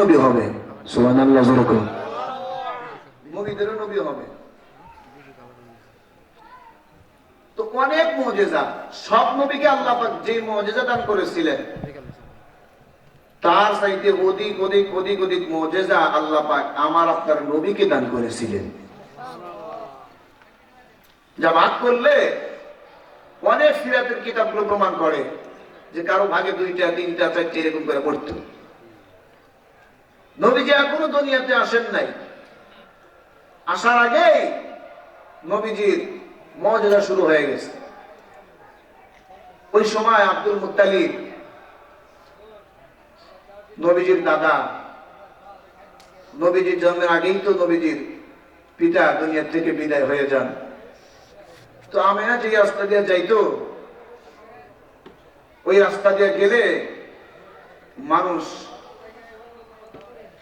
নবী হবে। আল্লাহ যেরকম। নবীদেরও নবী হবে। তো অনেক মজেজা সব নবীকে আল্লাহ পাক যে মজেজা দান করেছিলেন তার চাইতে অধিক অধিক অধিক অধিক মজেজা আল্লাহ পাক আমার আপনার নবীকে দান করেছিলেন। যা ভাগ করলে অনেক সিরাতের কিতাবগুলো প্রমাণ করে যে কারও ভাগে দুইটা তিনটা চারটে এরকম করে পড়তো। নবীজি এখনও দুনিয়াতে আসেন নাই। আসার আগেই নবীজির মর্যাদা শুরু হয়ে গেছে। ওই সময় আব্দুল মুতালিব নবীজির দাদা, নবীজির জন্মের আগেই তো নবীজির পিতা দুনিয়ার থেকে বিদায় হয়ে যান। তো আমেনা যে রাস্তা দিয়ে যাইতো, ওই রাস্তা দিয়ে গেলে মানুষ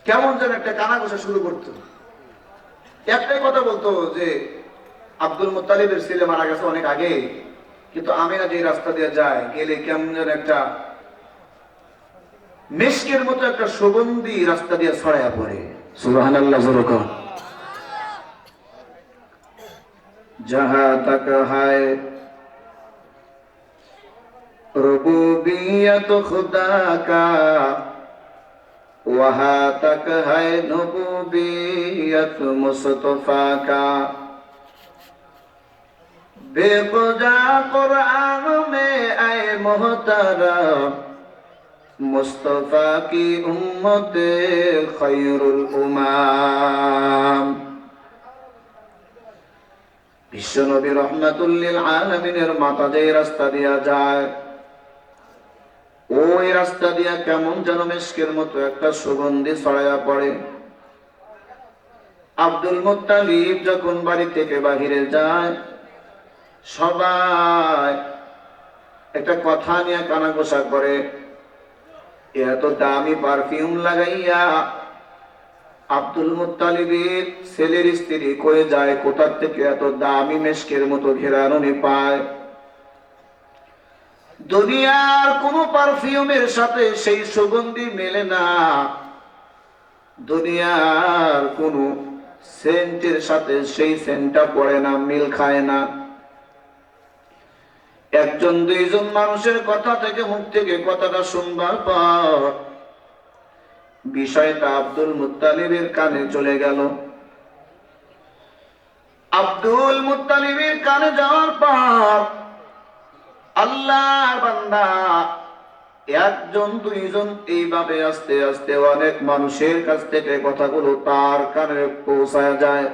কেমন যেন একটা কানা ঘষা শুরু করতো। একটাই কথা বলতো যে, আব্দুল মুতালিবের ছেলে মারা গেছে অনেক আগে, কিন্তু আমিনা যে রাস্তা দিয়ে যায়, গেলে কেমন যেন একটা মেশকের মতো একটা সুগন্ধি রাস্তা দিয়ে ছড়াইয়া পড়ে। সুবাহান আল্লাহ যেরকম যাহা তক হায়, রবুবিয়ত খুদা কা وہاں تک ہے نبوبیت مصطفیٰ کا بے بجا قرآن میں اے محترم مصطفیٰ کی امت خیر الامام বিশ্বনবী রহমাতুল্লিল আলমিনের মাতা যে রাস্তা দেওয়া যায় ওই রাস্তা দিয়া কেমন যেন মেশকের মতো একটা সুগন্ধি ছড়াইয়া পড়ে। আব্দুল মুত্তালিব যখন বাড়ি থেকে বাহিরে যায়, সবাই একটা কথা নিয়ে কানাঘোষা করে এত দামি পারফিউম লাগাইয়া আব্দুল মুত্তালিবের ছেলের স্ত্রী কয়ে যায়, কোথার থেকে এত দামি মেশকের মতো ঘেরানো পায়? দুনিয়ার কোন পারফিউমের সাথে সেই সুগন্ধি মেলে না। দুনিয়ার কোন সেন্টের সাথে সেই সেন্টটা পড়ে না, মিল খায় না। একজন, দুইজন মানুষের কথা থেকে, মুখ থেকে কথাটা শুনবার পর বিষয়টা আব্দুল মুত্তালিবের কানে চলে গেল। আব্দুল মুত্তালিবের কানে যাওয়ার পর আল্লাহর বান্দা, একজন, দুইজন এইভাবে আস্তে আস্তে অনেক মানুষের কাছ থেকে কথাগুলো তার কানে পৌঁছায় যায়।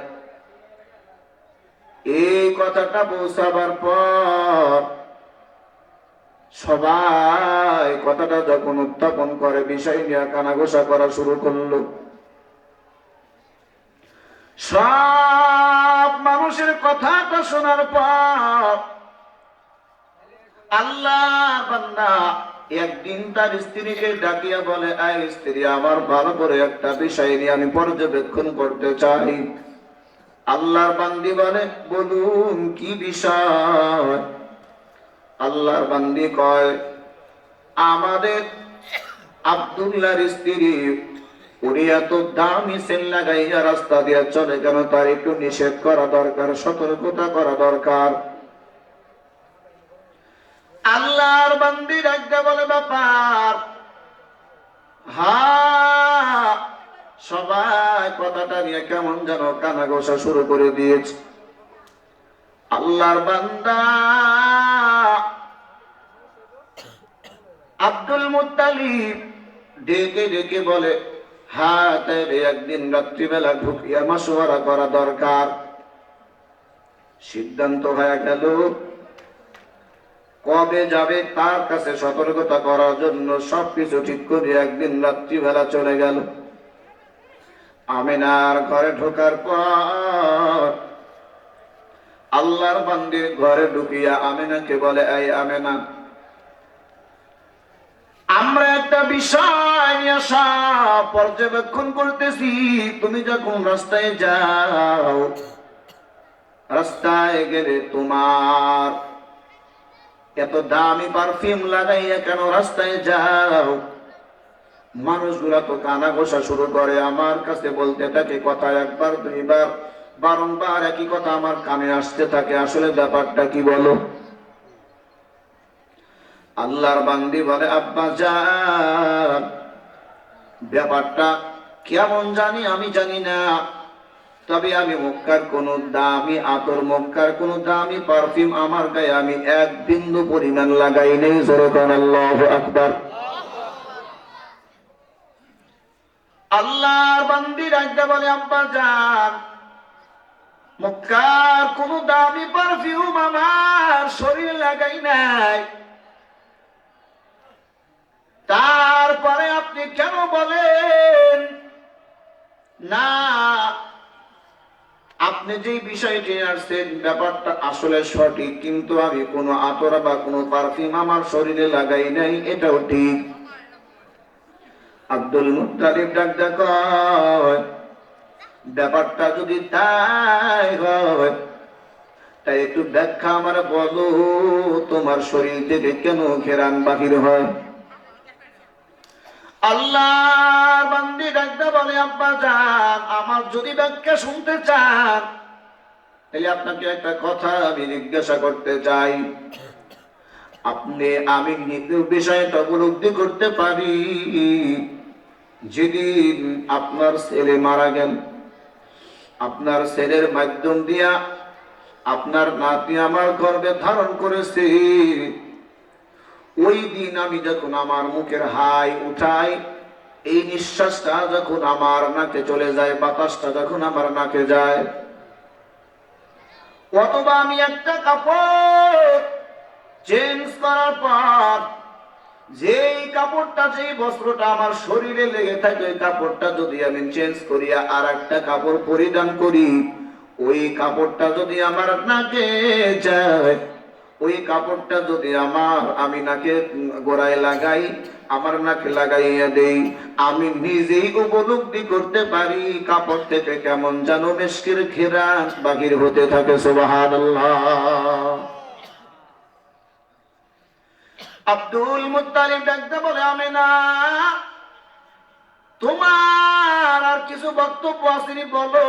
এই কথাটা পৌঁছাবার পর সবাই কথাটা যখন উত্থাপন করে, বিষয় নিয়ে কানাঘোষা করা শুরু করল। সব মানুষের কথাটা শোনার পর আল্লাহ বান্দা একদিন তার স্ত্রীকে ডাকিয়া বলে, আয় স্ত্রী, আমার ভালো করে একটা বিষয় নিয়ে আমি পর্যবেক্ষণ করতে চাই। আল্লাহর বান্দি বলে, বলুন, কি বিষয়? আল্লাহর বান্দি কয়, আমাদের আব্দুল্লাহর স্ত্রী, উনি এত দামি সেল লাগাইয়া রাস্তা দিয়ে চলে কেন তার একটু নিষেধ করা দরকার, সতর্কতা করা দরকার। আল্লাহর বান্দি ডাকতে বলে ব্যাপার। সবাই কথাটা নিয়ে কেমন যেন কানা গোসা শুরু করে দিয়েছে। আল্লাহর বান্দা আব্দুল মুত্তালিব ডেকে ডেকে বলে হ্যাঁ একদিন রাত্রিবেলা ঢুকিয়া মাসোয়ারা করা দরকার। সিদ্ধান্ত হয়ে গেল। কবে যাবে তার কাছে সতর্কতা করার জন্য সবকিছু ঠিক করে একদিন রাত্রিবেলা চলে গেল। আমিনার ঘরে ঢোকার পর আল্লাহর বান্দির ঘরে ঢুকিয়া আমিনাকে বলে, এই আমেনা, আমরা একটা বিষয় সব পর্যবেক্ষণ করতেছি। তুমি যখন রাস্তায় যাও, রাস্তায় গেলে তোমার এত দামি পারফিউম লাগাইয়া কেন রাস্তায় যাও? মানুষগুলা তো কানা ঘোষা শুরু করে। আমার কাছে বলতে থাকে কথা একবার, দুইবার, বারংবার একই কথা আমার কানে আসতে থাকে। আসলে ব্যাপারটা কি বলো? আল্লাহর বান্দি বলে, আব্বা যান। ব্যাপারটা কেমন জানি আমি জানি না। তবে আমি মক্কার কোন দামি আতর, মক্কার কোন দামি পারফিউম আমার গায়ে আমি এক বিন্দু পরিমাণ লাগাই নেই। জোরকান আল্লাহ আকবার। আল্লাহর বান্দি বলে, আব্বা যান, মক্কার কোন দামি পারফিউম আমার শরীরে লাগাই নাই। তারপরে আপনি কেন বলেন, না আপনি যে বিষয়টি আসছেন, ব্যাপারটা আসলে সঠিক, কিন্তু আমি কোনো আতরা বা কোনো পারফিউম আমার শরীরে লাগাই নাই, এটাও ঠিক। আব্দুল মুত্তালিব ডাক ডাক ব্যাপারটা যদি তাই হয়, তাই একটু ব্যাখ্যা আমার বলো, তোমার শরীর থেকে কেন ঘেরান বাহির হয়? আল্লাহ বান্দি ডাকতে বলে, আব্বা যান, আমার যদি ব্যাখ্যা শুনতে চান, তাহলে আপনাকে একটা কথা আমি জিজ্ঞাসা করতে চাই। আপনি, আমি বিষয়টা উপলব্ধি করতে পারি। যেদিন আপনার ছেলে মারা গেল, আপনার ছেলের মাধ্যম দিয়া আপনার নাতি আমার গর্বে ধারণ করেছে। ওই দিন আমি যখন আমার মুখের হাই উঠাই, এই নিঃশ্বাসটা যখন আমার নাকে চলে যায়, বাতাসটা যখন আমার নাকে যায়, অথবা আমি একটা কাপড় চেঞ্জ করার পর, যেই কাপড়টা, যেই বস্ত্রটা আমার শরীরে লেগে থাকে, ওই কাপড়টা যদি আমি চেঞ্জ করিয়া আর একটা কাপড় পরিধান করি, ওই কাপড়টা যদি আমার নাকে যায় ওই কাপড়টা যদি আমার আমি নাকে গোড়ায় লাগাই, আমার নাকে লাগাইয়া দেই, আমি নিজেই উপলব্ধি করতে পারি কাপড় থেকে কেমন যেন মেশকের ঘেরা বাহির হতে থাকে সোবাহান আব্দুল মুতালিম ডাকতে বলে আমি না তোমার আর কিছু বক্তব্য আসেনি, বলো।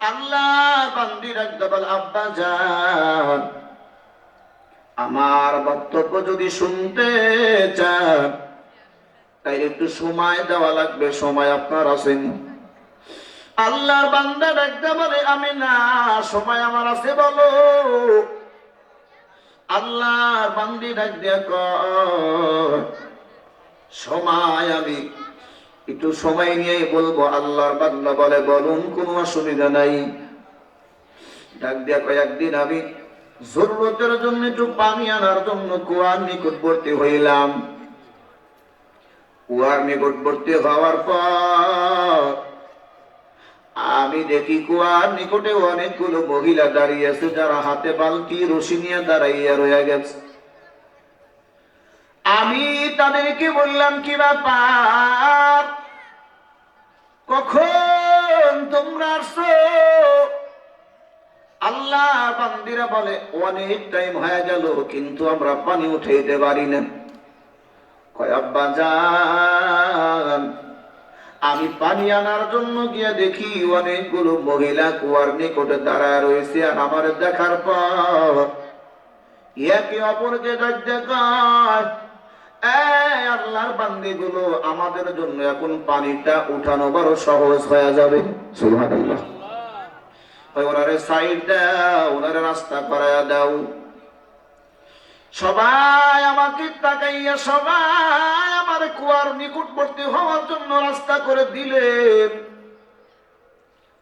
আল্লাহ বান্দি ডাকতে বলে, আব্বা যান। আমার বক্তব্য যদি শুনতে চান তাই একটু সময় দেওয়া লাগবে, সময় আপনার আছেন আল্লাহর বান্দা ডাকতে বলে, আমি না, সময় আমার আছে, বলো। আল্লাহর বান্দি ডাক দিয়া সময় আমি, একটু সময় নিয়ে বলব। আল্লাহর বান্দা বলে, বলুন, কোনো অসুবিধা নাই। ডাক দিয়া কয়েকদিন আমি জরুরতের জন্য একটু পানি আনার জন্য কুয়ার নিকটবর্তী হইলাম। কুয়ার নিকটবর্তী হওয়ার পর আমি দেখি কুয়ার নিকটে অনেকগুলো মহিলা দাঁড়িয়ে আছে, যারা হাতে বালতি, রশি নিয়ে দাঁড়াইয়া রয়ে গেছে। আমি তাদেরকে বললাম, কি ব্যাপার? কখন তোমরা আসছো? আল্লাহ বান্দিরা বলে, অনেক টাইম হয়ে গেল, কিন্তু আমরা পানি উঠাইতে পারি না। আমি পানি আনার জন্য গিয়ে দেখি অনেকগুলো মহিলা কুয়ার নিকটে দাঁড়ায় রয়েছে, আর আমার দেখার পর একে অপরকে আল্লাহর বান্দিগুলো আমাদের জন্য এখন পানিটা উঠানো বড় সহজ হয়ে যাবে। ওই ওনারে সাইড দাও, ওনারে রাস্তা করায়া দাও। সবাই আমাকে তাকাইয়া সবাই আমার কুয়ার নিকটবর্তী হওয়ার জন্য রাস্তা করে দিলেন।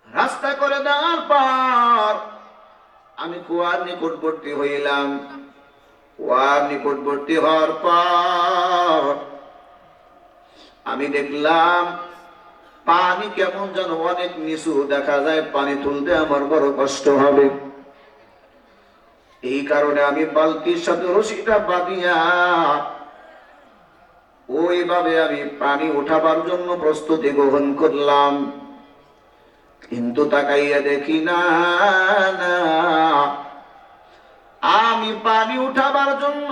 রাস্তা করে দেওয়ার পর আমি কুয়ার নিকটবর্তী হইলাম। কুয়ার নিকটবর্তী হওয়ার পর আমি দেখলাম পানি কেমন যেন অনেক নিচু দেখা যায়, পানি তুলতে আমার বড় কষ্ট হবে। এই কারণে আমি বালতির সাথে রশিটা বাঁধিয়া ওইভাবে আমি পানি উঠাবার জন্য প্রস্তুতি গ্রহণ করলাম। কিন্তু তাকাইয়া দেখি, না আমি পানি উঠাবার জন্য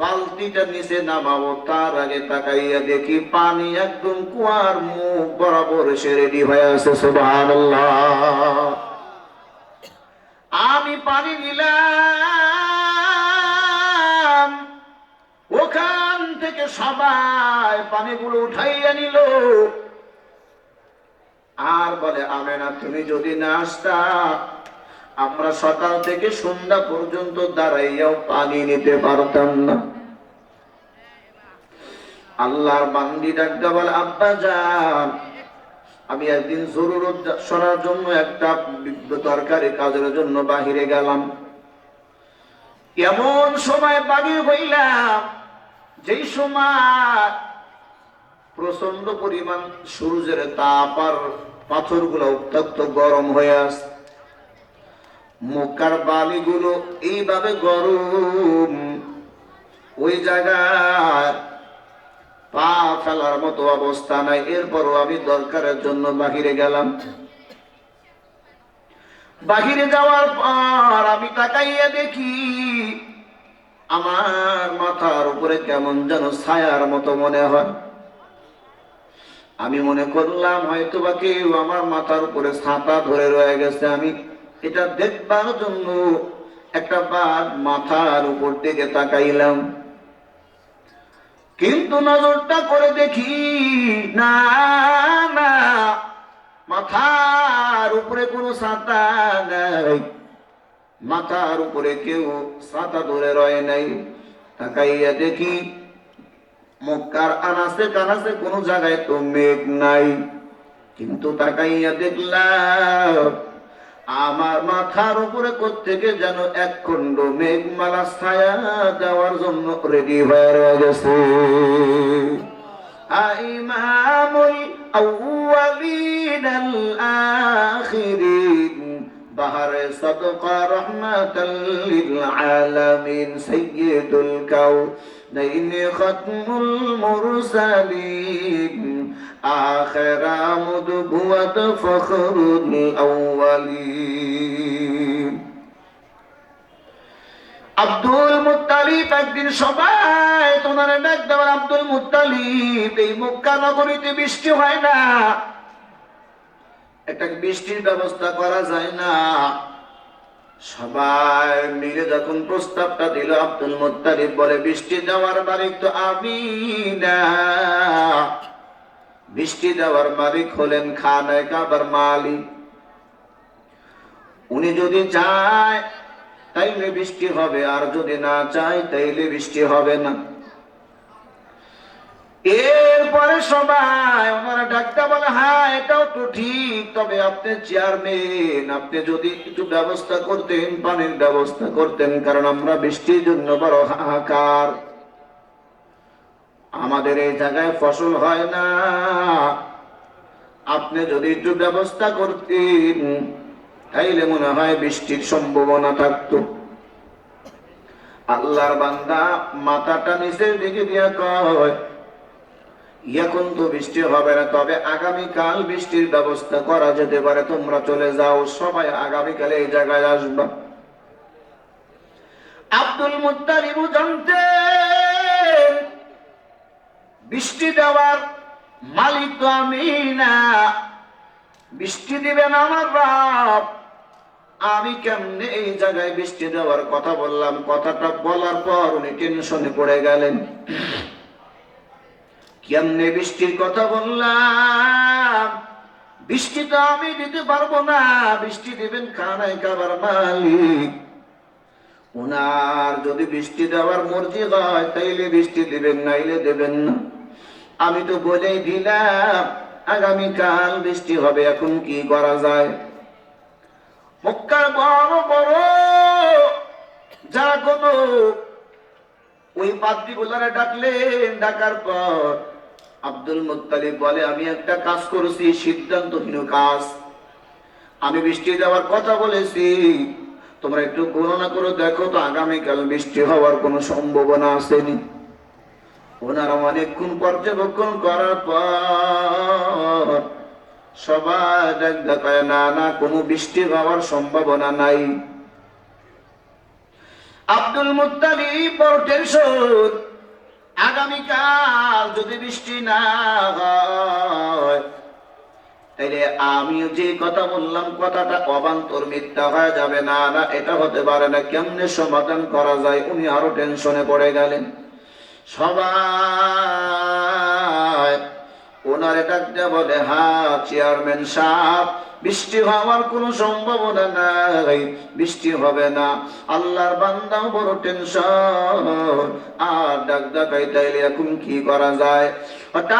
বালতিটা নিচে নামাবো, তার আগে তাকাইয়া দেখি পানি একদম কুয়ার মুখ বরাবর এসে রেডি হয়ে আছে, সুবহানাল্লাহ। আমি পানি নিলাম, ওখান থেকে সবাই পানিগুলো উঠাইয়া নিল। আর বলে, আমেনা, তুমি যদি না আসতা আমরা সকাল থেকে সন্ধ্যা পর্যন্ত দাঁড়াইয়াও পানি নিতে পারতাম না। আল্লাহর বান্দি ডাক্তার বলে, আব্বা যান। আমি একদিন জরুরত সরার জন্য একটা দরকারি কাজের জন্য বাহিরে গেলাম। এমন সময় বাগির হইলাম যেই সময় প্রচণ্ড পরিমাণ সূর্যের তাপ আর পাথরগুলো উত্তপ্ত গরম হয়ে আসে মক্কার বালিগুলো এইভাবে গরম। ওই জায়গায় পা ফেলার মতো অবস্থা নাই। এরপরও আমি দরকারের জন্য বাহিরে গেলাম। বাহিরে যাওয়ার পর আমি তাকাইয়া দেখি আমার মাথার উপরে কেমন যেন ছায়ার মতো মনে হয়। আমি মনে করলাম হয়তো বা কেউ আমার মাথার উপরে ছাতা ধরে রয়ে গেছে। আমি এটা দেখবার জন্য একটা বার মাথার উপর দিকে তাকাইলাম। কিন্তু নজরটা করে দেখি, না না, মাথার উপরে কোনো ছাতা নাই। মাথার উপরে কেউ ছাতা ধরে রয় নাই। তাকাইয়া দেখি, মক্কার আনাসে কানাসে কোনো জায়গায় তো মেঘ নাই। কিন্তু তাকাইয়া দেখলাম আমার মাথার উপরে কোত্থেকে যেন এক খণ্ড মেঘমালা ছায়া দেওয়ার জন্য রেডি হয়ে গেছে। আইমামুল আউয়ালিন আল আখিরিন। বাহারে সদকা রহমাতাল লিল আলামিন সাইয়্যিদুল কাউনাইন খতমুল মুরসালিন। আখিরা মুদবুয়াত ফখরুল আউয়ালিন। আব্দুল মুত্তালিব একদিন সবাই তোমার ডাক দেওয়ার আব্দুল মুত্তালিব, এই মক্কা নগরীতে বৃষ্টি হয় না। একটা বৃষ্টির ব্যবস্থা করা যায় না। সবাই মিলে যখন প্রস্তাবটা দিল, আব্দুল মুত্তালিব বলে বৃষ্টি দেওয়ার মালিক তো আমি না। বৃষ্টি দেওয়ার মালিক হলেন খানায় কাবার মালিক। উনি যদি চায়, তাইলে বৃষ্টি হবে, আর যদি না চায়, তাইলে বৃষ্টি হবে না। এরপরে সবাই ওনারা ডাক্তার বলে হ্যাঁ এটাও তো ঠিক। তবে আপনি চেয়ারম্যান, আপনি যদি একটু ব্যবস্থা করতেন, পানির ব্যবস্থা করতেন, কারণ আমরা বৃষ্টির জন্য বড় হাহাকার। আমাদের এই জায়গায় ফসল হয় না। আপনি যদি একটু ব্যবস্থা করতেন, তাইলে মনে হয় বৃষ্টির সম্ভাবনা থাকতো। আল্লাহর বান্দা মাথাটা নিচের দিকে দিয়া কয় এখন তো বৃষ্টি হবে না, তবে আগামীকাল বৃষ্টির ব্যবস্থা করা যেতে পারে। তোমরা চলে যাও, সবাই আগামীকালে এই জায়গায় আসবা। আব্দুল মুত্তালিবু জানতেন বৃষ্টি দেওয়ার মালিক তো আমি না। বৃষ্টি দিবেন আমার বাপ আমি কেমনে এই জায়গায় বৃষ্টি দেওয়ার কথা বললাম? কথাটা বলার পর উনি টেনশনে পড়ে গেলেন। কেমনে বৃষ্টির কথা বললাম? বৃষ্টি তো আমি দিতে পারব না। বৃষ্টি দিবেন খানায় খাবার মালিক। উনার যদি বৃষ্টি দেওয়ার মর্জি হয়, তাইলে বৃষ্টি দিবেন, নাইলে দেবেন না। আমি তো বলেই দিলাম, আগামীকাল বৃষ্টি হবে, এখন কি করা যায়? বড় বড় যারা কোন ওই পাত্রী গুলারে ডাকলেন, ডাকার পর আব্দুল মুত্তালিব বলে, আমি একটা কাজ করেছি, সিদ্ধান্তহীন কাজ। আমি বৃষ্টি দেওয়ার কথা বলেছি। তোমরা একটু গণনা করে দেখো তো, আগামীকাল বৃষ্টি হওয়ার কোনো সম্ভাবনা আসেনি। ওনারা অনেকক্ষণ পর্যবেক্ষণ করার পর দেখ দেখায়, না না, কোনো বৃষ্টি হওয়ার সম্ভাবনা নাই। আব্দুল মুত্তালিব বড় টেনশন আগামীকাল যদি বৃষ্টি না হয়, তাইলে আমি যে কথা বললাম, কথাটা অবান্তর মিথ্যা হয়ে যাবে। না না, এটা হতে পারে না। কেমনে সমাধান করা যায়? উনি আরও টেনশনে পড়ে গেলেন। সবাই ওনারে ডাকতে বলে, হা, চেয়ারম্যান সাহেব, বৃষ্টি হওয়ার কোনো সম্ভাবনা নাই, বৃষ্টি হবে না। আল্লাহর বান্দাও বড় টেনশন। আর ডাক ডাকাই তাইলে এখন কি করা যায়? হঠাৎ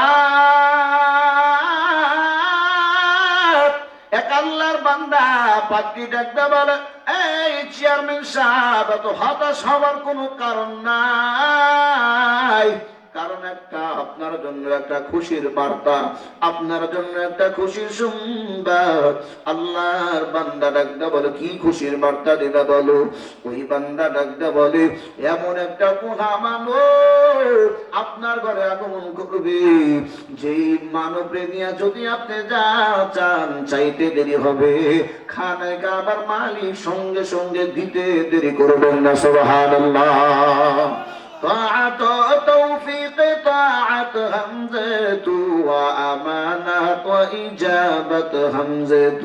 এক আল্লাহর বান্দা পাত্রী ডাকতে বলে, এই চেয়ারম্যান সাহেব, এত হতাশ হওয়ার কোনো কারণ নাই। কারণ একটা আপনার জন্য একটা খুশির বার্তা, আপনার জন্য একটা খুশির সংবাদ আল্লাহর বান্দা ডাকতে বলে, কি খুশির বার্তা দিবা বলো? ওই বান্দা ডাকতে বলে, এমন একটা পোহা মানব আপনার ঘরে আগমন করবে। যেই মানব নিয়ে যদি আপনি যা চান, চাইতে দেরি হবে। খানায় কাবার মালিক সঙ্গে সঙ্গে দিতে দেরি করবেন না, সুবহানাল্লাহ। طاعة توفيق طاعة همزة وأمانة وإجابة همزة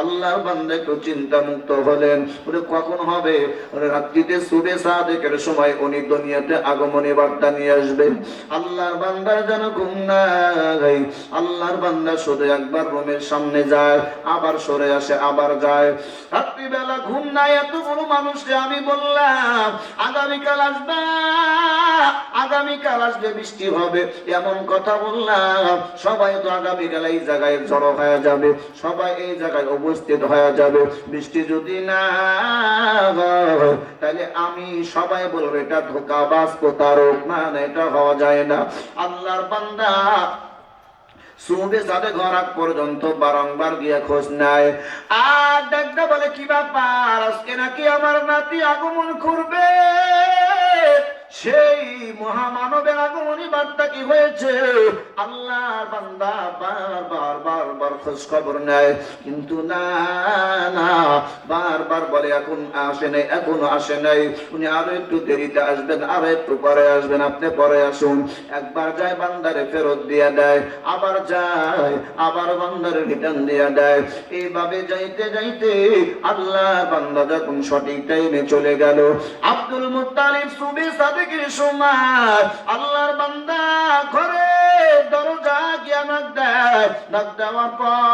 আল্লাহর বান্দা একটু চিন্তা মুক্ত হলেন ওরে কখন হবে ওরে রাত্রিতে সুবে সাদেকের সময় উনি দুনিয়াতে আগমনী বার্তা নিয়ে আসবেন আল্লাহর বান্দার যেন ঘুম নাই আল্লাহর বান্দা শুধু একবার রুমের সামনে যায় আবার সরে আসে আবার যায় রাত্রিবেলা ঘুম নাই এত বড় মানুষকে আমি বললাম আগামীকাল আসবা। আগামীকাল আসবে বৃষ্টি হবে এমন কথা বললাম। সবাই তো আগামীকাল এই জায়গায় জড়ো হয়ে যাবে সবাই এই জায়গায় উপস্থিত হয়ে যাবে। বৃষ্টি যদি না তাহলে আমি সবাই বলব এটা ধোকাবাজ প্রতারক না, এটা হওয়া যায় না। আল্লাহর বান্দা সুবে সাথে ঘর আগ পর্যন্ত বারংবার গিয়ে খোঁজ নেয়। আর ডাক্তার বলে, কি ব্যাপার? আজকে নাকি আমার নাতি আগমন করবে? সেই মহামানবের আগমনী বার্তা কি হয়েছে? আল্লাহর বান্দা বারবার বারবার খোঁজ খবর নেয়। কিন্তু না না, বারবার বলে, এখন আসে নাই, এখনও আসে নাই। উনি আরও একটু দেরিতে আসবেন, আরও একটু পরে আসবেন। আপনি পরে আসুন। একবার যায় বান্দারে ফেরত দিয়ে দেয়, আবার যায়, আবার বান্দারে রিটার্ন দিয়ে দেয়। এইভাবে যাইতে যাইতে আল্লাহ বান্দা যখন সঠিক টাইমে চলে গেল, আব্দুল মুত্তালিব সুবি সময়। আল্লাহর বান্দা ঘরে দরজা গিয়া নাক দেয়। নাক দেওয়ার পর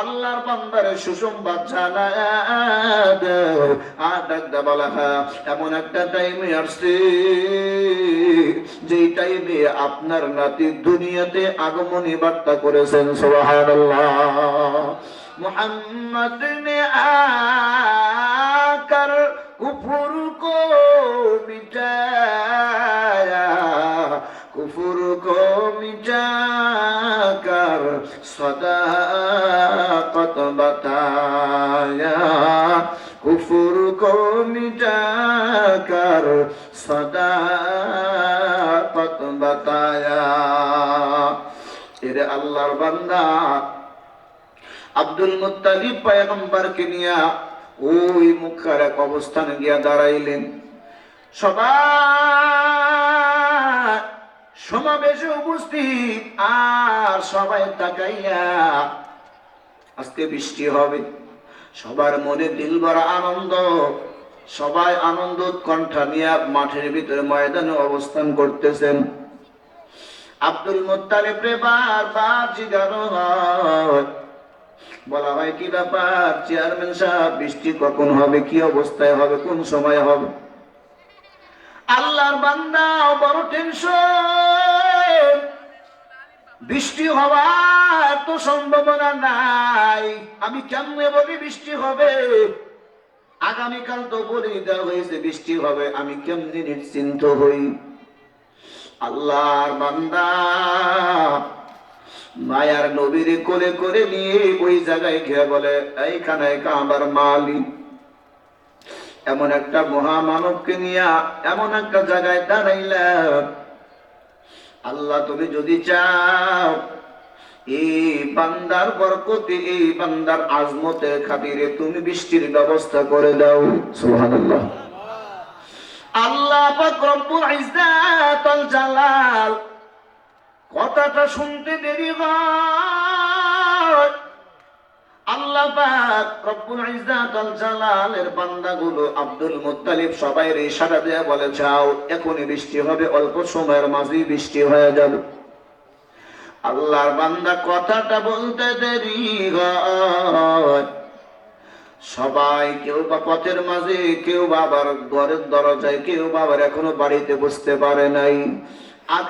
আল্লাহর বান্দারে সুসংবাদ জানায়। আর ডাকতে বলা, হয়, এমন একটা টাইমে আসছে, যেই টাইমে আপনার নাতি দুনিয়াতে আগমনী বার্তা করেছেন, সুবহানাল্লাহ। মোহাম্মদ ने आकर कुफुर को मिटाया कुफुर को मिटाकर सदाकत बताया कुफुर को मिटाकर सदाकत बताया এরে আল্লাহর বান্দা আব্দুল মুত্তালিব পয়গম্বরকে নিয়ে ওই মুখার এক অবস্থানে গিয়া দাঁড়াইলেন। সবাই সমাবেশে উপস্থিত, আর সবাই তাকাইয়া আজকে বৃষ্টি হবে। সবার মনে দিল ভরা আনন্দ। সবাই আনন্দ কণ্ঠা নিয়ে মাঠের ভিতরে ময়দানে অবস্থান করতেছেন। আব্দুল মোত্তালিব রে বারবার জিজ্ঞাসা হয়। বলা হয়, কি ব্যাপার? চেয়ারম্যান সাহেব, বৃষ্টি কখন হবে? কি অবস্থায় হবে? কোন সময় হবে? আল্লাহর বান্দা বড় টেনশন বৃষ্টি হওয়ার তো সম্ভাবনা নাই। আমি কেমনে বলি বৃষ্টি হবে? আগামীকাল তো বলে দেওয়া হয়েছে, বৃষ্টি হবে। আমি কেমনি নিশ্চিন্ত হই? আল্লাহর বান্দা মায়ার নবীর কোলে করে নিয়ে ওই জায়গায় গিয়ে বলে, এইখানে কাবার মালিক। এমন একটা মহামানবকে নিয়ে এমন একটা জায়গায় দাঁড়াইলাম আল্লাহ, তুমি যদি চাও, এই বান্দার বরকতে, এই বান্দার আজমতের খাতিরে তুমি বৃষ্টির ব্যবস্থা করে দাও। সুবহানাল্লাহ। আল্লাহ পাক জালাল কথাটা শুনতে দেরি হয়। আল্লাহ পাক রব্বুল ইজ্জাতুল জালালের বান্দাগুলো আব্দুল মুত্তালিব সবাই ইশারা দিয়ে বলে, যাও, এখনই বৃষ্টি হবে, অল্প সময়ের মাঝেই বৃষ্টি হয়ে যাবে। আল্লাহর বান্দা কথাটা বলতে দেরি হয়। সবাই কেউ বা পথের মাঝে, কেউ বা আবার ঘরের দরজায়, কেউ বা আবার এখনও বাড়িতে বসতে পারে নাই।